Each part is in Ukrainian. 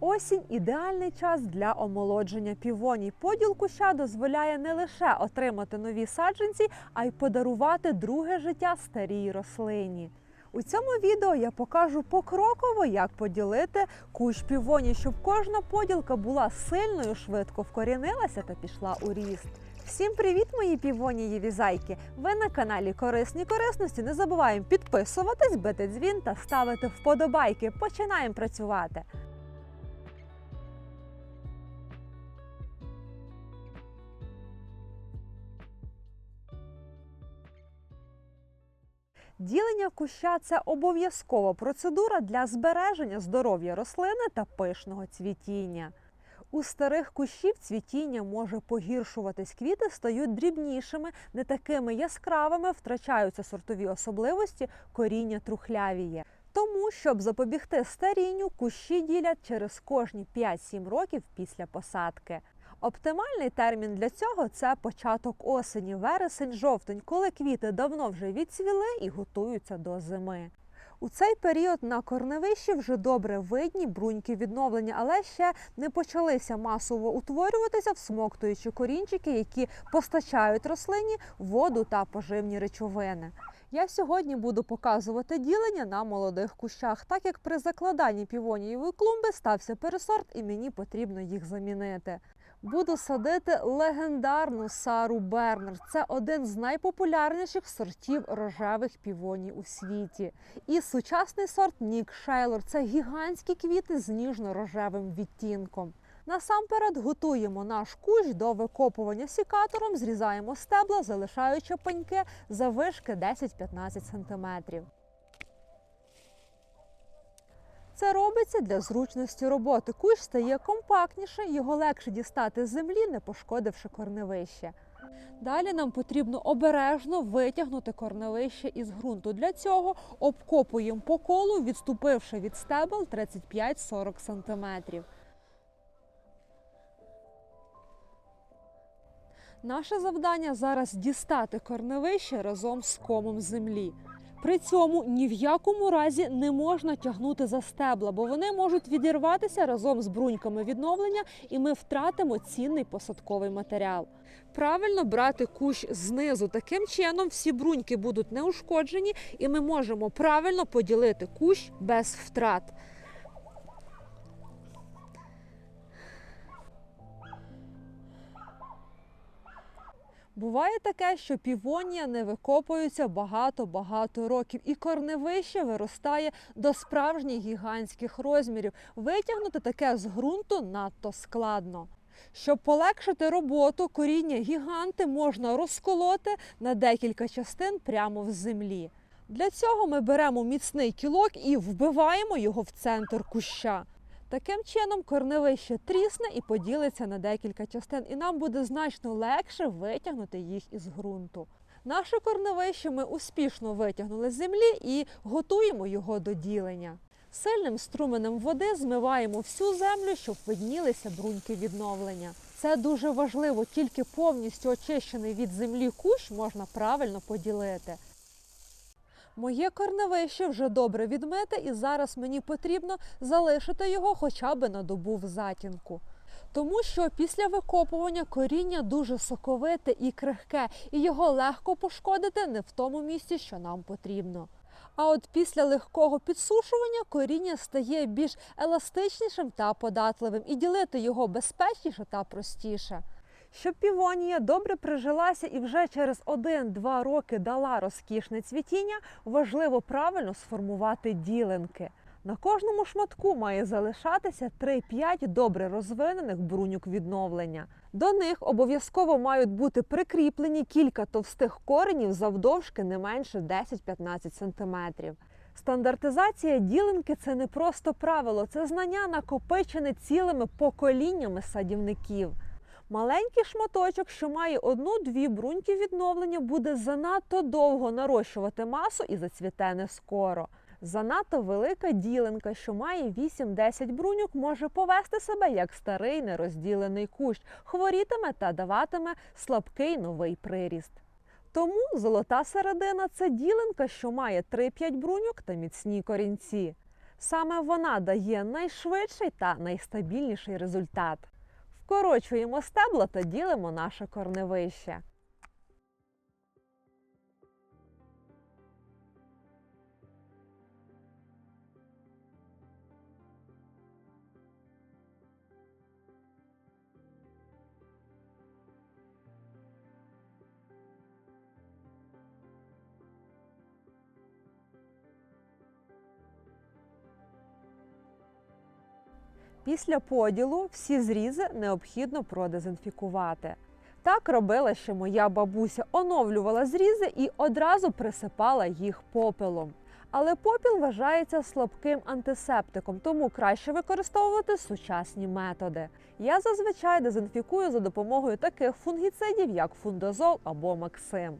Осінь ідеальний час для омолодження півоній. Поділ куща дозволяє не лише отримати нові саджанці, а й подарувати друге життя старій рослині. У цьому відео я покажу покроково, як поділити кущ півоні, щоб кожна поділка була сильною, швидко вкорінилася та пішла у ріст. Всім привіт, мої півонієві зайки! Ви на каналі Корисні Корисності. Не забуваємо підписуватись, бити дзвін та ставити вподобайки. Починаємо працювати. Ділення куща це обов'язкова процедура для збереження здоров'я рослини та пишного цвітіння. У старих кущів цвітіння може погіршуватись, квіти стають дрібнішими, не такими яскравими, втрачаються сортові особливості, коріння трухлявіє. Тому, щоб запобігти старінню, кущі ділять через кожні 5-7 років після посадки. Оптимальний термін для цього це початок осені, вересень-жовтень, коли квіти давно вже відцвіли і готуються до зими. У цей період на корневищі вже добре видні бруньки відновлення, але ще не почалися масово утворюватися, всмоктуючи корінчики, які постачають рослині воду та поживні речовини. Я сьогодні буду показувати ділення на молодих кущах, так як при закладанні півонієвої клумби стався пересорт і мені потрібно їх замінити. Буду садити легендарну Сару Бернер. Це один з найпопулярніших сортів рожевих півоній у світі. І сучасний сорт Нік Шейлор це гігантські квіти з ніжно-рожевим відтінком. Насамперед готуємо наш кущ до викопування сікатором, зрізаємо стебла, залишаючи пеньки завишки 10-15 см. Це робиться для зручності роботи. Кущ стає компактніше, його легше дістати з землі, не пошкодивши корневище. Далі нам потрібно обережно витягнути корневище із ґрунту. Для цього обкопуємо по колу, відступивши від стебел 35-40 см. Наше завдання зараз дістати корневище разом з комом землі. При цьому ні в якому разі не можна тягнути за стебла, бо вони можуть відірватися разом з бруньками відновлення, і ми втратимо цінний посадковий матеріал. Правильно брати кущ знизу. Таким чином всі бруньки будуть неушкоджені, і ми можемо правильно поділити кущ без втрат. Буває таке, що півонія не викопуються багато-багато років, і корневище виростає до справжніх гігантських розмірів. Витягнути таке з ґрунту надто складно. Щоб полегшити роботу, коріння гіганти можна розколоти на декілька частин прямо в землі. Для цього ми беремо міцний кілок і вбиваємо його в центр куща. Таким чином корневище трісне і поділиться на декілька частин, і нам буде значно легше витягнути їх із ґрунту. Наше корневище ми успішно витягнули з землі і готуємо його до ділення. Сильним струменем води змиваємо всю землю, щоб виднілися бруньки відновлення. Це дуже важливо, тільки повністю очищений від землі кущ можна правильно поділити. Моє корневище вже добре відмите, і зараз мені потрібно залишити його хоча б на добу в затінку. Тому що після викопування коріння дуже соковите і крихке, і його легко пошкодити не в тому місці, що нам потрібно. А от після легкого підсушування коріння стає більш еластичнішим та податливим, і ділити його безпечніше та простіше. Щоб півонія добре прижилася і вже через 1-2 роки дала розкішне цвітіння, важливо правильно сформувати ділинки. На кожному шматку має залишатися 3-5 добре розвинених бруньок відновлення. До них обов'язково мають бути прикріплені кілька товстих коренів завдовжки не менше 10-15 см. Стандартизація ділинки це не просто правило, це знання накопичене цілими поколіннями садівників. Маленький шматочок, що має одну-дві бруньки відновлення, буде занадто довго нарощувати масу і зацвіте не скоро. Занадто велика ділинка, що має 8-10 бруньок, може повести себе як старий нерозділений кущ, хворітиме та даватиме слабкий новий приріст. Тому золота середина це ділинка, що має 3-5 бруньок та міцні корінці. Саме вона дає найшвидший та найстабільніший результат. Вкорочуємо стебла та ділимо наше корневище. Після поділу всі зрізи необхідно продезінфікувати. Так робила ще моя бабуся, оновлювала зрізи і одразу присипала їх попелом. Але попіл вважається слабким антисептиком, тому краще використовувати сучасні методи. Я зазвичай дезінфікую за допомогою таких фунгіцидів, як фундазол або максим.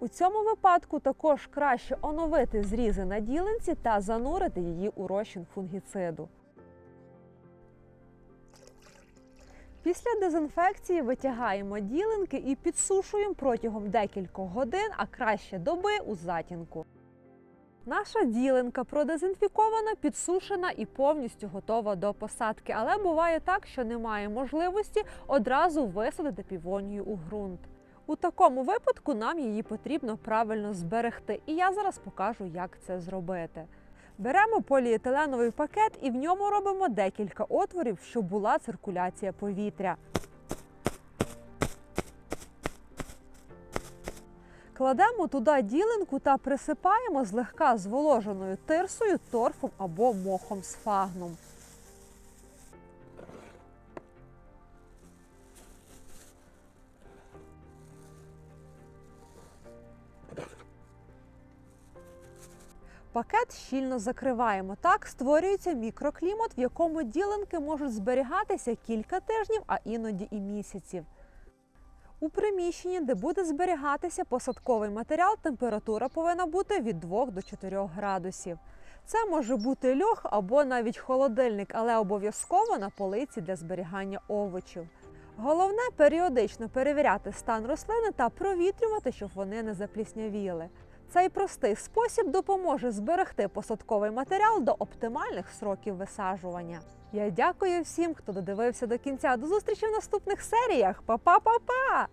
У цьому випадку також краще оновити зрізи на ділинці та занурити її у розчин фунгіциду. Після дезінфекції витягаємо ділинки і підсушуємо протягом декількох годин, а краще доби у затінку. Наша ділинка продезінфікована, підсушена і повністю готова до посадки. Але буває так, що немає можливості одразу висадити півонію у ґрунт. У такому випадку нам її потрібно правильно зберегти, і я зараз покажу, як це зробити. Беремо поліетиленовий пакет і в ньому робимо декілька отворів, щоб була циркуляція повітря. Кладемо туди ділинку та присипаємо злегка зволоженою тирсою, торфом або мохом з фагном. Пакет щільно закриваємо. Так створюється мікроклімат, в якому ділинки можуть зберігатися кілька тижнів, а іноді і місяців. У приміщенні, де буде зберігатися посадковий матеріал, температура повинна бути від 2 до 4 градусів. Це може бути льох або навіть холодильник, але обов'язково на полиці для зберігання овочів. Головне періодично перевіряти стан рослини та провітрювати, щоб вони не запліснявіли. Цей простий спосіб допоможе зберегти посадковий матеріал до оптимальних сроків висаджування. Я дякую всім, хто додивився до кінця. До зустрічі в наступних серіях. Па-па-па-па!